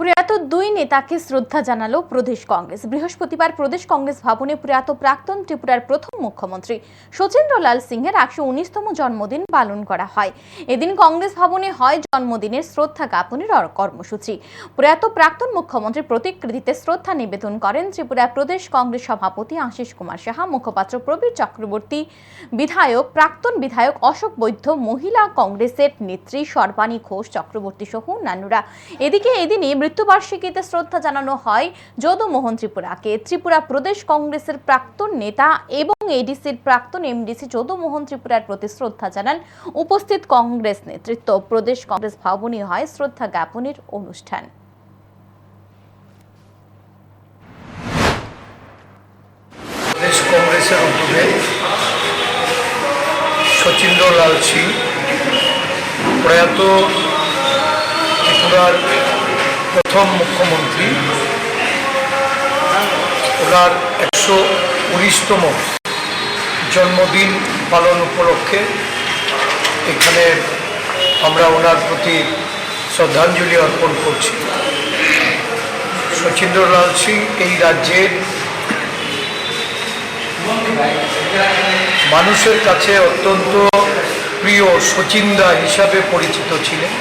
প্রয়াত দুই নেতাকে শ্রদ্ধা জানালো প্রদেশ কংগ্রেস। বৃহস্পতিবার প্রদেশ কংগ্রেস ভবনে প্রয়াত প্রাক্তন ত্রিপুরার প্রথম মুখ্যমন্ত্রী শচীন্দ্রলাল সিংহের একশো উনিশতম জন্মদিন পালন করা হয়। এদিন কংগ্রেস ভবনে হয় জন্মদিনের শ্রদ্ধা জ্ঞাপনের কর্মসূচি। প্রয়াত প্রাক্তন মুখ্যমন্ত্রীর প্রতিকৃতিতে শ্রদ্ধা নিবেদন করেন ত্রিপুরা প্রদেশ কংগ্রেস সভাপতি আশিস কুমার সাহা, মুখপাত্র প্রবীর চক্রবর্তী, বিধায়ক, প্রাক্তন বিধায়ক অশোক বৈদ্য, মহিলা কংগ্রেসের নেত্রী সর্বাণী ঘোষ, চক্রবর্তী সহ অন্যান্যরা। এদিকে এদিনই মৃত্যুবার্ষিকীতে শ্রদ্ধা জানানো হয় যদুমোহন ত্রিপুরাকে। ত্রিপুরা প্রদেশ কংগ্রেসের প্রাক্তন নেতা এবং এডিসির প্রাক্তন এমডিসি যদুমোহন ত্রিপুরার প্রতি শ্রদ্ধা জানান উপস্থিত কংগ্রেস নেতৃত্ব। প্রদেশ কংগ্রেস ভবনে হয় শ্রদ্ধা জ্ঞাপনের অনুষ্ঠান। কংগ্রেসের শচীন্দ্র সিং, প্রয়াত ত্রিপুরার প্রথম মুখ্যমন্ত্রী, ওনার একশো উনিশতম জন্মদিন পালন উপলক্ষে এখানে আমরা ওনার প্রতি শ্রদ্ধাঞ্জলি অর্পণ করছি। শচীন্দ্রলাল সিং এই রাজ্যের মানুষের কাছে অত্যন্ত প্রিয় সচিন্দা হিসাবে পরিচিত ছিলেন।